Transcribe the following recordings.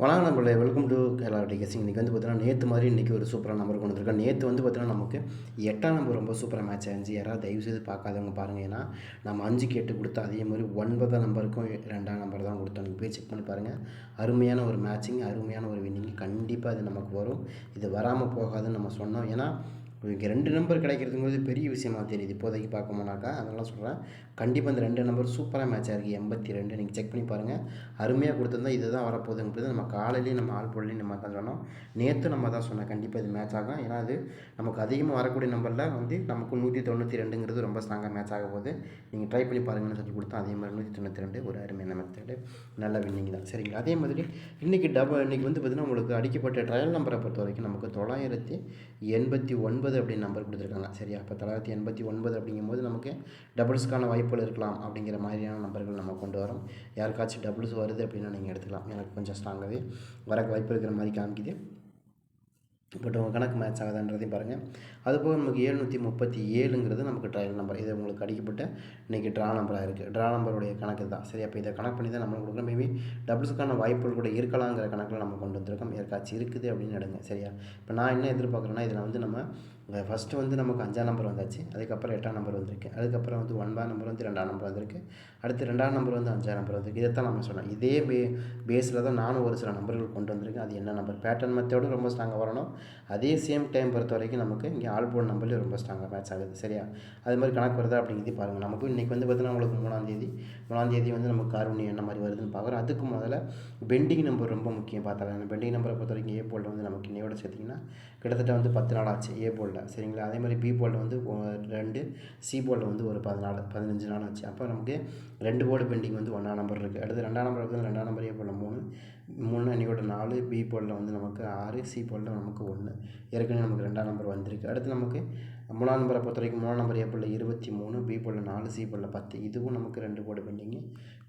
வணக்கம் நம்மளே welcome to Kerala டிகேசிங் இன்றைக்கி வந்து பார்த்தீங்கன்னா நேற்று மாதிரி இன்றைக்கி ஒரு சூப்பரான நம்பர் கொண்டு வந்திருக்கேன் நேற்று வந்து பார்த்தீங்கன்னா நமக்கு எட்டாம் நம்பர் ரொம்ப சூப்பராக மேட்ச் ஆயிருந்துச்சு. யாராவது தயவு செய்து பார்க்காதவங்க பாருங்கள் ஏன்னா நம்ம அஞ்சு கேட்டு கொடுத்தா அதே மாதிரி ஒன்பதாம் நம்பருக்கும் ரெண்டாம் நம்பர் தான் கொடுத்தோம். நீங்கள் போய் செக் பண்ணி பாருங்கள் அருமையான ஒரு மேட்சிங் அருமையான ஒரு வின்னிங் கண்டிப்பாக அது நமக்கு வரும். இது வராமல் போகாதுன்னு நம்ம சொன்னோம். ஏன்னா இங்கே ரெண்டு நம்பர் கிடைக்கிறதுங்கிறது பெரிய விஷயமாக தெரியுது. இப்போதைக்கு பார்க்கணும்னாக்கா அதெல்லாம் சொல்கிறேன் கண்டிப்பாக இந்த ரெண்டு நம்பர் சூப்பராக மேட்சாக இருக்குது எண்பத்தி ரெண்டு நீங்கள் செக் பண்ணி பாருங்கள் அருமையாக கொடுத்துருந்தா இது தான் வரப்போகுதுங்கிறது நம்ம காலையிலேயும் நம்ம ஆள் பொருளையும் நம்ம தான் சொன்னோம். நேற்று நம்ம தான் சொன்னோம் கண்டிப்பாக இது மேட்ச் ஆகும். ஏன்னா அது நமக்கு அதிகமாக வரக்கூடிய நம்பரில் வந்து நமக்கு நூற்றி தொண்ணூற்றி ரெண்டுங்கிறது ரொம்ப ஸ்ட்ராங்காக மேட்ச் ஆக போகுது. நீங்கள் ட்ரை பண்ணி பாருங்கன்னு சொல்லி கொடுத்தோம். அதே மாதிரி நூற்றி தொண்ணூற்றி ரெண்டு ஒரு அருமையான மெத்தடு நல்ல வின்னிங் தான். சரிங்களா? அதே மாதிரி இன்றைக்கி டபுள் இன்றைக்கி வந்து பார்த்திங்கன்னா உங்களுக்கு அடிக்கப்பட்ட ட்ரையல் நம்பரை பொறுத்த வரைக்கும் நமக்கு தொள்ளாயிரத்தி எண்பத்தி ஒன்பது அப்படின்னு நம்பர் கொடுத்துருக்காங்க. சரியா? இப்போ தொள்ளாயிரத்தி எண்பத்தி ஒன்பது அப்படிங்கும்போது நமக்கு டபுள்ஸ்க்கான வாய்ப்புகள் இருக்கலாம் அப்படிங்கிற மாதிரியான நம்பர்கள் நம்ம கொண்டு வரோம். யாருக்காச்சும் டபுள்ஸ் வருது அப்படின்னா நீங்கள் எடுத்துக்கலாம். எனக்கு கொஞ்சம் ஸ்ட்ராங்காகவே வர வாய்ப்பு இருக்கிற மாதிரி காமிக்குது. பட் உங்கள் கணக்கு மேட்ச் ஆகுதான்றதையும் பாருங்கள் அதுபோக நமக்கு ஏழ்நூற்றி முப்பத்தி ஏழுங்கிறது நமக்கு ட்ரையல் நம்பர் இது உங்களுக்கு அடிக்கப்பட்ட இன்றைக்கி ட்ரா நம்பராக இருக்குது ட்ரா நம்பருடைய கணக்கு தான் சரி அப்போ இதை கணக்கு பண்ணி தான் நம்மளுக்கு கொடுக்குறோம். மேபி டபுள்ஸுக்கான வாய்ப்புகள் கூட இருக்கலாங்கிற கணக்கில் நம்ம கொண்டு வந்திருக்கோம். ஏற்காச்சும் இருக்குது அப்படின்னு எடுங்க சரியா? இப்போ நான் என்ன எதிர்பார்க்குறேன்னா இதில் வந்து நம்ம ஃபஸ்ட்டு வந்து நமக்கு அஞ்சாம் நம்பர் வந்தாச்சு. அதுக்கப்புறம் எட்டாம் நம்பர் வந்திருக்கு. அதுக்கப்புறம் வந்து ஒன்பதாம் நம்பர் வந்து ரெண்டாம் நம்பர் வந்திருக்கு. அடுத்து ரெண்டாம் நம்பர் வந்து அஞ்சாம் நம்பர் வந்திருக்கு. இதைத்தான் நம்ம சொன்னோம். இதே பே பேஸில் தான் நானும் ஒரு சில நம்பர்கள் கொண்டு வந்திருக்கேன். அது என்ன நம்பர் பேட்டர்ன் மெத்தோடு ரொம்ப ஸ்ட்ராங்காக வரணும். அதே சேம் டைம் பொறுத்த வரைக்கும் நமக்கு இங்கே ஆல் போர்டு நம்பர்லேயும் ரொம்ப ஸ்ட்ராங்காக மேட்ச் ஆகுது. சரியா? அது மாதிரி கணக்கு வருதா அப்படிங்கிறது பாருங்கள் நமக்கு இன்றைக்கி வந்து பார்த்தீங்கன்னா உங்களுக்கு மூணாந்தேதி மூணாந்தேதி வந்து நமக்கு கார்வனி என்ன மாதிரி வருதுன்னு பார்க்குறோம். அதுக்கு முதல்ல பெண்டிங் நம்பர் ரொம்ப முக்கியம் பார்த்தாலும் பெண்டிங் நம்பரை பொறுத்த வரைக்கும் ஏ போல்டு வந்து நமக்கு இன்னையோட சேர்த்திங்கன்னா கிட்டத்தட்ட வந்து பத்து நாள் ஆச்சு ஏ போல்டில் சரிங்களா? அதே மாதிரி பி போல்டு வந்து ரெண்டு சி போல்டு வந்து ஒரு பதினாலு பதினஞ்சு நாள் ஆச்சு. அப்போ நமக்கு ரெண்டு போர்டு பெண்டிங் வந்து ஒன்றாம் நம்பர் இருக்குது அடுத்து ரெண்டாம் நம்பர் வந்து ரெண்டாம் நம்பர் ஏ போல்டில் மூணு மூணு அணியோட நாலு பி போல்டில் வந்து நமக்கு ஆறு சி போல்டில் நமக்கு ஒன்று ஏற்கனவே நமக்கு ரெண்டாம் நம்பர் வந்திருக்கு. அடுத்து நமக்கு மூணாம் நம்பரை பொறுத்த வரைக்கும் மூணாம் நம்பர் ஏ போல்டில் இருபத்தி மூணு பி போல்டில் நாலு சி போல்டில் பத்து. இதுவும் நமக்கு ரெண்டு போர்டு பெண்டிங்கு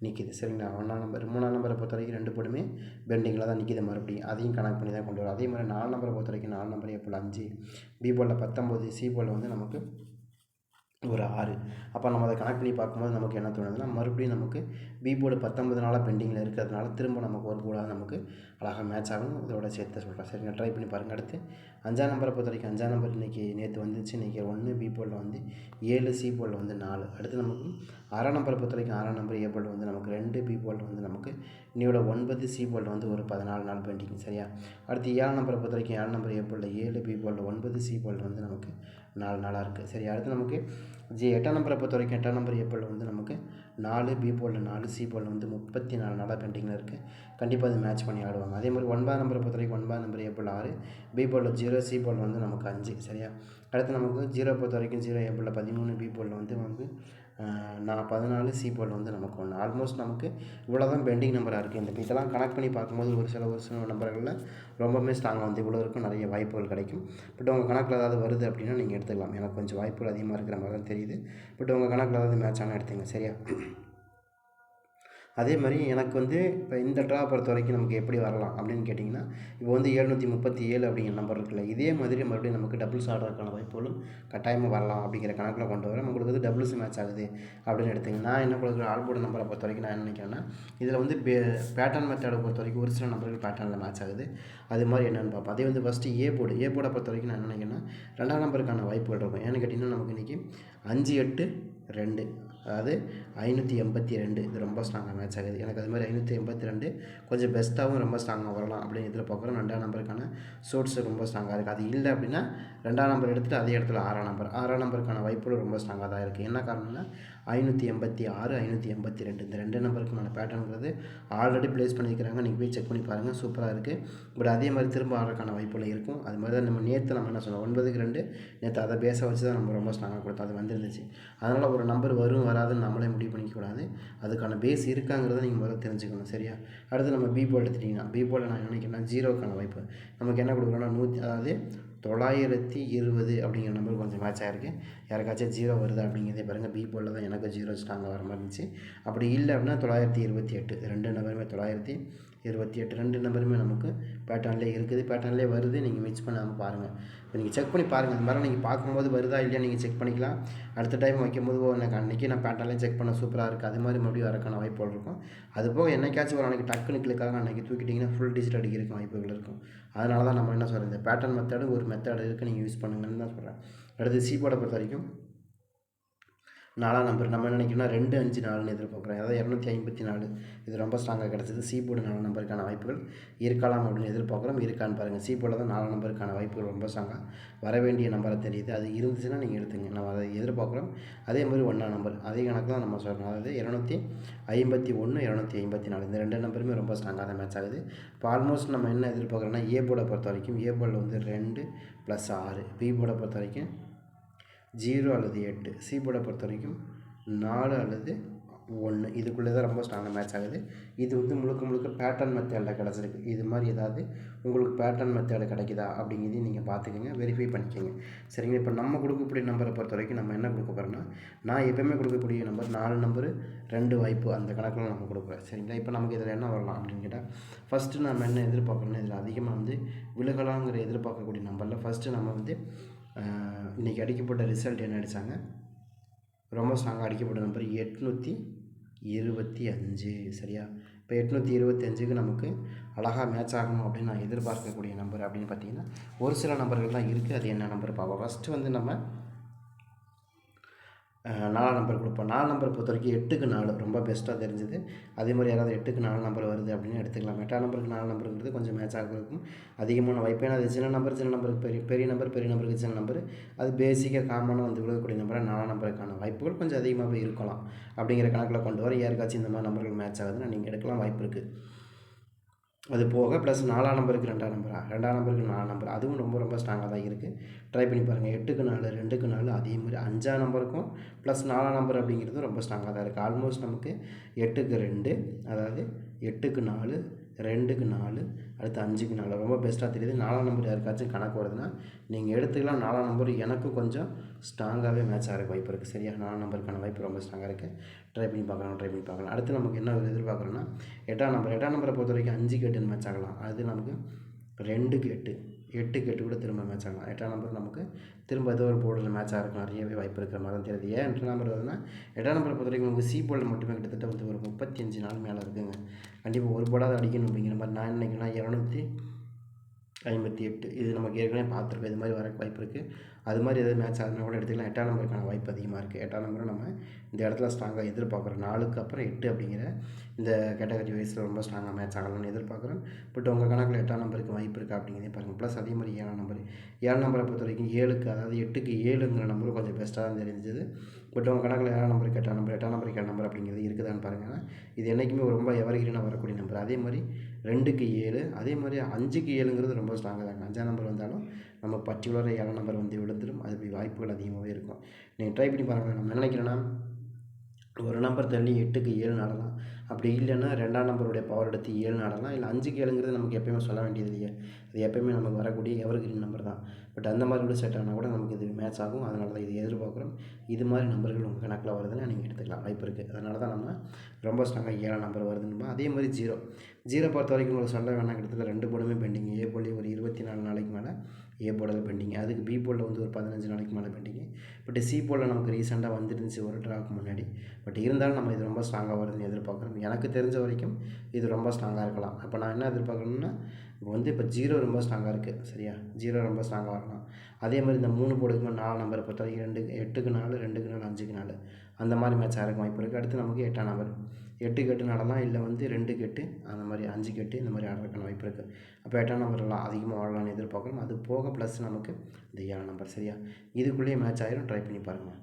நிற்கிது சரிங்களா? ஒன்றாம் நம்பர் மூணாம் நம்பரை பொறுத்த வரைக்கும் ரெண்டு போடுமே பெண்டிங்கில் தான் நிற்கிது மறுபடியும். அதையும் கணக்கு பண்ணி தான் கொண்டு வரும். அதே மாதிரி நாலு நம்பரை பொறுத்த வரைக்கும் நாலு நம்பர் எப்போ அஞ்சு பி போலில் பத்தொம்போது சி போலில் வந்து நமக்கு ஒரு ஆறு. அப்போ நம்ம அதை கனெக்ட் பண்ணி பார்க்கும்போது நமக்கு என்ன தோணுதுன்னா மறுபடியும் நமக்கு பி போர்டு பத்தொம்பது நாளாக பெண்டிங்கில் இருக்கிறதுனால திரும்ப நமக்கு ஒரு போர்டாக நமக்கு அழகாக மேட்ச் ஆகும் இதோட சேர்த்து சொல்கிறேன் சரிங்க ட்ரை பண்ணி பாருங்கள் அடுத்து அஞ்சாம் நம்பரை பொறுத்த வரைக்கும் அஞ்சாம் நம்பர் இன்றைக்கி நேற்று வந்துச்சு. இன்றைக்கி ஒன்று பி போலில் வந்து ஏழு சி போலில் வந்து நாலு. அடுத்து நமக்கு ஆறாம் நம்பரை பொறுத்த வரைக்கும் ஆறாம் நம்பர் ஏ போலில் வந்து நமக்கு ரெண்டு பி போலில் வந்து நமக்கு இன்னையோட ஒன்பது சி போலில் வந்து ஒரு பதினாலு நாள் பெண்டிங் சரியா? அடுத்து ஏழாம் நம்பரை பொறுத்த வரைக்கும் ஏழாம் நம்பர் ஏ போலில் ஏழு பி போலில் ஒன்பது சி போலில் வந்து நமக்கு நாலு நாளாக இருக்குது சரி அடுத்து நமக்கு ஜி எட்டாம் நம்பரை பொறுத்த வரைக்கும் எட்டாம் நம்பர் ஏ வந்து நமக்கு நாலு பி போர்டில் நாலு சி போர்டில் வந்து முப்பத்தி நாலு நாளாக பெண்டிங்கில் இருக்குது கண்டிப்பாக அது மேட்ச் பண்ணி ஆடுவாங்க. அதே மாதிரி ஒன்பதாம் நம்பரை பொறுத்த வரைக்கும் ஒன்பதாம் நம்பர் ஏ ஆறு பி போர்டில் ஜீரோ சி போல் வந்து நமக்கு அஞ்சு சரியா? அடுத்து நமக்கு ஜீரோ பொறுத்த வரைக்கும் ஜீரோ ஏ பதிமூணு பி போர்டில் வந்து நமக்கு நான் பதினாலு சி போர்டில் வந்து நமக்கு ஒன்று ஆல்மோஸ்ட் நமக்கு இவ்வளோ தான் பெண்டிங் நம்பராக இருக்குது இந்த இதெல்லாம் கனெக்ட் பண்ணி பார்க்கும்போது ஒரு சில ஒரு சில நம்பர்களில் ரொம்பவுமே ஸ்ட்ராங்காக வந்து இவ்வளோ இருக்கும். நிறைய வாய்ப்புகள் கிடைக்கும். பட் உங்கள் கணக்கில் ஏதாவது வருது அப்படின்னா நீங்கள் எடுத்துக்கலாம். எனக்கு கொஞ்சம் வாய்ப்புகள் அதிகமாக இருக்கிற மாதிரி தான் தெரியுது. பட் உங்கள் கணக்கில் ஏதாவது மேட்ச் ஆனால் எடுத்துங்க சரியா? அதே மாதிரி எனக்கு வந்து இப்போ இந்த ட்ரா பொறுத்த வரைக்கும் நமக்கு எப்படி வரலாம் அப்படின்னு கேட்டிங்கன்னா இப்போ வந்து எழுநூற்றி முப்பத்தி ஏழு அப்படிங்கிற நம்பர் இருக்குல்ல இதே மாதிரி மறுபடியும் நமக்கு டபுள்ஸ் ஆடுறதுக்கான வாய்ப்புகளும் கட்டாயமாக வரலாம் அப்படிங்கிற கணக்கில் கொண்டு வரேன் உங்களுக்கு வந்து டபுள்ஸ் மேட்ச் ஆகுது அப்படின்னு எடுத்துங்க நான் என்ன கொடுக்குற ஆல்போர்டு நம்பரை பொறுத்த வரைக்கும் நான் நினைக்கிறேன்னா இதில் வந்து பே பேட்டர்ன் மெத்தடை பொறுத்த வரைக்கும் ஒரு சில நம்பர்கள் பேட்டர்னில் மேட்ச் ஆகுது. அது மாதிரி என்னென்னு பார்ப்போம். அதே வந்து ஃபஸ்ட்டு ஏ போர்டு ஏ போர்டை பொறுத்த வரைக்கும் நான் நினைக்கிறேன்னா ரெண்டாம் நம்பருக்கான வாய்ப்புகள் இருக்கும். ஏன்னு கேட்டிங்கன்னா நமக்கு இன்றைக்கி அஞ்சு எட்டு ரெண்டு அதாவது ஐநூற்றி எண்பத்தி ரெண்டு. இது ரொம்ப ஸ்ட்ராங்காக மேட்ச் ஆகுது. எனக்கு அது மாதிரி ஐநூற்றி எண்பத்தி ரெண்டு கொஞ்சம் பெஸ்ட்டாகவும் ரொம்ப ஸ்ட்ராங்காக வரலாம் அப்படின்னு இதில் பார்க்குறோம் ரெண்டாம் நம்பருக்கான சோர்ஸ் ரொம்ப ஸ்ட்ராங்காக இருக்குது அது இல்லை அப்படின்னா ரெண்டாம் நம்பர் எடுத்துகிட்டு அதே இடத்துல ஆறாம் நம்பர் ஆறாம் நம்பருக்கான வாய்ப்புகள் ரொம்ப ஸ்ட்ராங்காக தான் இருக்குது என்ன காரணம்னா ஐநூற்றி எண்பத்தி ஆறு ஐநூற்றி எண்பத்தி ரெண்டு. இந்த ரெண்டு நம்பருக்கான பேட்டர்னுங்கிறது ஆல்ரெடி ப்ளேஸ் பண்ணியிருக்கிறாங்க நீங்கள் போய் செக் பண்ணி பாருங்கள் சூப்பராக இருக்குது பட் அதே மாதிரி திரும்ப ஆடுறதுக்கான வாய்ப்புகள் இருக்கும். அது மாதிரி தான் நம்ம நேற்று நம்ம என்ன சொன்னோம்? ஒன்பதுக்கு ரெண்டு. நேற்று அதை பேச வச்சு தான் நம்ம ரொம்ப ஸ்ட்ராங்காக கொடுத்தோம். அது வந்துருந்துச்சு. அதனால் ஒரு நம்பர் வரும் வராதுன்னு நம்மளே முடிவு பண்ணிக்கக்கூடாது அதுக்கான பேஸ் இருக்காங்கிறத நீங்கள் முதல்ல தெரிஞ்சுக்கணும். சரியா? அடுத்து நம்ம பி போல் எடுத்துட்டிங்கன்னா பி நான் நினைக்கிறேன்னா ஜீரோக்கான வாய்ப்பு. நமக்கு என்ன கொடுக்குறோன்னா நூற்றி அதாவது தொள்ளாயிரத்தி இருபது அப்படிங்கிற நம்பர் கொஞ்சம் மேட்ச் ஆகிருக்கு யாருக்காச்சும் ஜீரோ வருது அப்படிங்கிறதே பாருங்கள் பி போலில் தான் எனக்கு ஜீரோ ஸ்ட்ராங்காக வர மாதிரி இருந்துச்சு. அப்படி இல்லை அப்படின்னா தொள்ளாயிரத்தி இருபத்தி எட்டு. ரெண்டு நம்பருமே தொள்ளாயிரத்தி இருபத்தி எட்டு. ரெண்டு நம்பருமே நமக்கு பேட்டர்ன்லேயே இருக்குது. பேட்டர்ன்லேயே வருது. நீங்கள் மிக்ஸ் பண்ணாமல் பாருங்கள் நீங்கள் செக் பண்ணி பாருங்கள் இந்த மாதிரிலாம் நீங்கள் பார்க்கும்போது வருதா இல்லையா நீங்கள் செக் பண்ணிக்கலாம். அடுத்த டைம் வைக்கும்போது ஓ எனக்கு அன்றைக்கி நான் பேட்டர்ன்லேயே செக் பண்ண சூப்பராக இருக்குது அது மாதிரி மறுபடியும் வரக்கான வாய்ப்புகள் இருக்கும். அது போக என்னைக்காச்சும் ஒரு அன்றைக்கி டக்குனு கிளிக்காக அன்றைக்கி தூக்கிட்டிங்கன்னா ஃபுல் டிஜிட் அடிக்கிறதுக்கு வாய்ப்புகள் இருக்கும். அதனால தான் நம்ம என்ன சொல்கிறது இந்த பேட்டர்ன் மெத்தடு ஒரு மெத்தட் இருக்குது நீங்கள் யூஸ் பண்ணுங்கன்னு தான் சொல்கிறேன் அடுத்து சீபோர்டை பொறுத்த வரைக்கும் நாலாம் நம்பர். நம்ம நினைக்கணும்னா ரெண்டு அஞ்சு நாலுன்னு எதிர்பார்க்குறோம். அதாவது இரநூத்தி ஐம்பத்தி நாலு. இது ரொம்ப ஸ்ட்ராங்காக கிடச்சிது. சி போர்டு நாலு நம்பருக்கான வாய்ப்புகள் இருக்கலாம் அப்படின்னு எதிர்பார்க்குறோம். இருக்கான்னு பாருங்கள் சி போர்டில் தான் நாலு நம்பருக்கான வாய்ப்புகள் ரொம்ப ஸ்ட்ராங்காக வர வேண்டிய நம்பரை தெரியுது. அது இருந்துச்சுன்னா நீங்கள் எடுத்துங்க. நம்ம அதை எதிர்பார்க்குறோம். அதே மாதிரி ஒன்றாம் நம்பர். அதே கணக்கு தான் நம்ம சொல்கிறோம் அதாவது இரநூத்தி ஐம்பத்தி ஒன்று இரநூத்தி ஐம்பத்தி நாலு. இந்த ரெண்டு நம்பருமே ரொம்ப ஸ்ட்ராங்காக தான் மேட்ச் ஆகுது. இப்போ ஆல்மோஸ்ட் நம்ம என்ன எதிர்பார்க்குறோன்னா ஏ போர்டை பொறுத்த வரைக்கும் ஏ போர்டில் வந்து ரெண்டு ப்ளஸ் ஆறு. பி போர்டை பொறுத்த வரைக்கும் ஜீரோ அல்லது எட்டு. சி போர்டை பொறுத்த வரைக்கும் நாலு அல்லது ஒன்று இதுக்குள்ளே தான் ரொம்ப ஸ்ட்ராங்காக மேட்ச் ஆகுது. இது வந்து முழுக்க முழுக்க பேட்டர்ன் மெத்தேடில் கிடச்சிருக்கு. இது மாதிரி ஏதாவது உங்களுக்கு பேட்டர்ன் மெத்தேடு கிடைக்குதா அப்படிங்கிறதையும் நீங்கள் பார்த்துக்கோங்க வெரிஃபை பண்ணிக்கோங்க. சரிங்க இப்போ நம்ம கொடுக்கக்கூடிய நம்பரை பொறுத்த வரைக்கும் நம்ம என்ன கொடுக்க போகிறோம்னா நான் எப்போயுமே கொடுக்கக்கூடிய நம்பர் நாலு நம்பரு ரெண்டு வாய்ப்பு அந்த கணக்கில் நம்ம கொடுக்குறோம் சரிங்களா? இப்போ நமக்கு இதில் என்ன வரலாம் அப்படின்னு கேட்டால் ஃபஸ்ட்டு நம்ம என்ன எதிர்பார்க்குறோன்னா இதில் அதிகமாக வந்து விலகலாங்கிற எதிர்பார்க்கக்கூடிய நம்பரில் ஃபஸ்ட்டு நம்ம வந்து இன்றைக்கி அடிக்கப்பட்ட ரிசல்ட் என்ன அடித்தாங்க ரொம்ப ஸ்ட்ராங்காக அடிக்கப்பட்ட நம்பர் எட்நூற்றி இருபத்தி அஞ்சு சரியா? இப்போ எட்நூற்றி இருபத்தி அஞ்சுக்கு நமக்கு அழகாக மேட்ச் ஆகணும் அப்படின்னு நான் எதிர்பார்க்கக்கூடிய நம்பர் அப்படின்னு பார்த்தீங்கன்னா ஒரு சில நம்பர்கள் தான் இருக்குது அது என்ன நம்பர் பார்ப்போம் ஃபஸ்ட்டு வந்து நம்ம நாலாம் நம்பர் கொடுப்போம். நாலு நம்பர் பொறுத்த வரைக்கும் எட்டுக்கு நாலு. ரொம்ப பெஸ்ட்டாக தெரிஞ்சுது. அதே மாதிரி யாராவது எட்டுக்கு நாலு நம்பர் வருது அப்படின்னு எடுத்துக்கலாம். எட்டாம் நம்பருக்கு நாலு நம்பருங்கிறது கொஞ்சம் மேட்ச் ஆக இருக்கும். அதிகமான வாய்ப்பு. ஏன்னா அது சின்ன நம்பர் சின்ன நம்பருக்கு பெரிய பெரிய நம்பர் பெரிய நம்பருக்கு சின்ன நம்பர். அது பேசிக்காக காமனாக வந்து விழுகக்கூடிய நம்பராக நாலாம் நம்பருக்கான வாய்ப்புகள் கொஞ்சம் அதிகமாகவே இருக்கலாம். அப்படிங்கிற கணக்கில் கொண்டு வர யாருக்காச்சும் இந்த மாதிரி நம்பர்கள் மேட்ச் ஆகுதுன்னா நீங்கள் எடுக்கலாம். வாய்ப்பு இருக்குது அது போக ப்ளஸ் நாலாம் நம்பருக்கு ரெண்டாம் நம்பரா ரெண்டாம் நம்பருக்கு நாலாம் நம்பர் அதுவும் ரொம்ப ரொம்ப ஸ்ட்ராங்காக தான் இருக்குது ட்ரை பண்ணி பாருங்கள் எட்டுக்கு நாலு ரெண்டுக்கு நாலு அதே மாதிரி அஞ்சாம் நம்பருக்கும் ப்ளஸ் நாலாம் நம்பர் அப்படிங்கிறது ரொம்ப ஸ்ட்ராங்காக தான் இருக்குது ஆல்மோஸ்ட் நமக்கு எட்டுக்கு ரெண்டு அதாவது எட்டுக்கு நாலு ரெண்டுக்கு நாலு அடுத்து அஞ்சுக்கு நாலு. ரொம்ப பெஸ்ட்டாக தெரியுது. நாலாம் நம்பர் யாருக்காச்சும் கணக்கு வருதுன்னா நீங்கள் எடுத்துக்கலாம். நாலாம் நம்பர் எனக்கும் கொஞ்சம் ஸ்ட்ராங்காகவே மேட்ச் ஆகிற வாய்ப்பு இருக்குது சரியா? நாலாம் நம்பருக்கான வாய்ப்பு ரொம்ப ஸ்ட்ராங்காக இருக்குது ட்ரை பண்ணி பார்க்கலாம் ட்ரை பண்ணி பார்க்கலாம். அடுத்து நமக்கு என்ன எதிர்பார்க்குறோன்னா எட்டாம் நம்பர் எட்டாம் நம்பரை பொறுத்த வரைக்கும் அஞ்சுக்கு எட்டுன்னு மேட்ச் ஆகலாம். அது நமக்கு ரெண்டுக்கு எட்டு. எட்டுக்கு எட்டு கூட திரும்ப மேட்ச் ஆகலாம். எட்டாம் நம்பர் நமக்கு திரும்ப ஏதோ ஒரு போர்டில் மேட்ச் ஆகிறதுக்கு நிறையவே வாய்ப்பு இருக்கிற மாதிரி தான் தெரியுது. ஏன் எட்டாம் நம்பர் வருதுன்னா எட்டாம் நம்பரை பொறுத்த வரைக்கும் நமக்கு சி போர்டில் மட்டுமே கிட்டத்தட்ட வந்து ஒரு முப்பத்தி அஞ்சு நாள் மேலே இருக்குங்க. கண்டிப்பாக ஒரு போர்டாவது அடிக்கணும் அப்படிங்கிற மாதிரி நான் நினைக்கிறேன்னா இரநூத்தி ஐம்பத்தி எட்டு. இது நமக்கு ஏற்கனவே பார்த்துருக்கோம். இது மாதிரி வர வாய்ப்பு இருக்குது அது மாதிரி எதாவது மேட்ச் ஆகுதுனா கூட எடுத்துக்கலாம். எட்டாம் நம்பருக்கான வாய்ப்பு அதிகமாக இருக்குது எட்டாம் நம்பரும் நம்ம இந்த இடத்துல ஸ்ட்ராங்காக எதிர்பார்க்குறோம். நாலுக்கு அப்புறம் எட்டு அப்படிங்கிற இந்த கேட்டகரி வயசில் ரொம்ப ஸ்ட்ராங்காக மேட்ச் ஆகலாம்னு எதிர்பார்க்குறோம். பட் உங்கள் கணக்கில் எட்டாம் நம்பருக்கு வாய்ப்பு இருக்கா அப்படிங்கிறதே பாருங்கள் ப்ளஸ் அதே மாதிரி ஏழாம் நம்பர் ஏழாம் நம்பரை பொறுத்த வரைக்கும் ஏழுக்கு அதாவது எட்டுக்கு ஏழுங்கிற நம்பரும் கொஞ்சம் பெஸ்ட்டாக தான் தெரிஞ்சது. பட் உங்கள் கணக்கில் ஏழாம் நம்பருக்கு எட்டாம் நம்பர் எட்டாம் நம்பர் கேட்ட நம்பர் அப்படிங்கிறது இருக்குதான்னு பாருங்கள் இது என்றைக்குமே ரொம்ப எவர்கிரீனாக வரக்கூடிய நம்பர். அதே மாதிரி ரெண்டுக்கு ஏழு அதே மாதிரி அஞ்சுக்கு ஏழுங்கிறது ரொம்ப ஸ்ட்ராங்காக தாங்க. அஞ்சாம் நம்பர் வந்தாலும் நம்ம பர்டிகுலராக ஏழாம் நம்பர் வந்து விழுந்துடும் அது வாய்ப்புகள் அதிகமாகவே இருக்கும். நீங்கள் ட்ரை பண்ணி பாருங்கள் நம்ம நினைக்கிறேன்னா ஒரு நம்பர் தள்ளி எட்டுக்கு ஏழு நடலாம். அப்படி இல்லைன்னா ரெண்டாம் நம்பருடைய பவர் எடுத்து ஏழு நடலாம். இல்லை அஞ்சுக்கு ஏழுங்கிறது நமக்கு எப்பயுமே சொல்ல வேண்டியது இல்லையா. அது எப்பயுமே நமக்கு வரக்கூடிய எவர்கிரீன் நம்பர் தான். பட் அந்த மாதிரி கூட செட் ஆனால் கூட நமக்கு இது மேட்ச் ஆகும். அதனால தான் இது எதிர்பார்க்குறோம். இது மாதிரி நம்பர்கள் உங்கள் கணக்கில் வருதுன்னா நீங்கள் எடுத்துக்கலாம். வாய்ப்பு இருக்குது அதனால தான் நம்ம ரொம்ப ஸ்ட்ராங்காக ஏழாம் நம்பர் வருதுன்னு அதே மாதிரி ஜீரோ ஜீரோ பொறுத்த வரைக்கும் உங்களுக்கு சொல்ல வேணாம் கிட்டத்தட்ட ரெண்டு போர்டுமே பெண்டிங் ஏ போலி ஒரு இருபத்தி நாலு நாளைக்கு மேலே ஏ போர்டில் பெண்டிங் அதுக்கு பி போர்டில் வந்து ஒரு பதினஞ்சு நாளைக்கு மேலே பெண்டிங் பட் சி போர்டில் நமக்கு ரீசெண்டாக வந்துருந்துச்சு ஒரு ட்ராக்கு முன்னாடி. பட் இருந்தாலும் நம்ம இது ரொம்ப ஸ்ட்ராங்காக வருதுன்னு எதிர்பார்க்குறோம். எனக்கு தெரிஞ்ச வரைக்கும் இது ரொம்ப ஸ்ட்ராங்காக இருக்கலாம். அப்போ நான் என்ன எதிர்பார்க்குறேன்னா இப்போ வந்து இப்போ ஜீரோ ரொம்ப ஸ்ட்ராங்காக இருக்குது சரியா? ஜீரோ ரொம்ப ஸ்ட்ராங்காக வரலாம். அதே மாதிரி இந்த மூணு போர்டுக்கு நாலு நம்பர் பொறுத்த வரைக்கும் ரெண்டு எட்டுக்கு நாலு ரெண்டுக்கு நாலு அஞ்சுக்கு நாலு. அந்த மாதிரி மேட்ச் ஆகிறக்கு வாய்ப்பு இருக்குது அடுத்து நமக்கு எட்டாம் நம்பர் எட்டுக்கு எட்டு நடலாம் இல்லை வந்து ரெண்டுக்கு கெட்டு அந்த மாதிரி அஞ்சுக்கு கெட்டு இந்த மாதிரி ஆடுறதுக்கான வாய்ப்பு இருக்குது அப்போ எட்டாம் நம்பர்லாம் அதிகமாக ஆடலாம்னு எதிர்பார்க்கலாம் அது போக ப்ளஸ் நமக்கு இந்த ஏழாம் நம்பர் சரியா? இதுக்குள்ளேயே மேட்ச் ஆகிரும் ட்ரை பண்ணி பாருங்கள்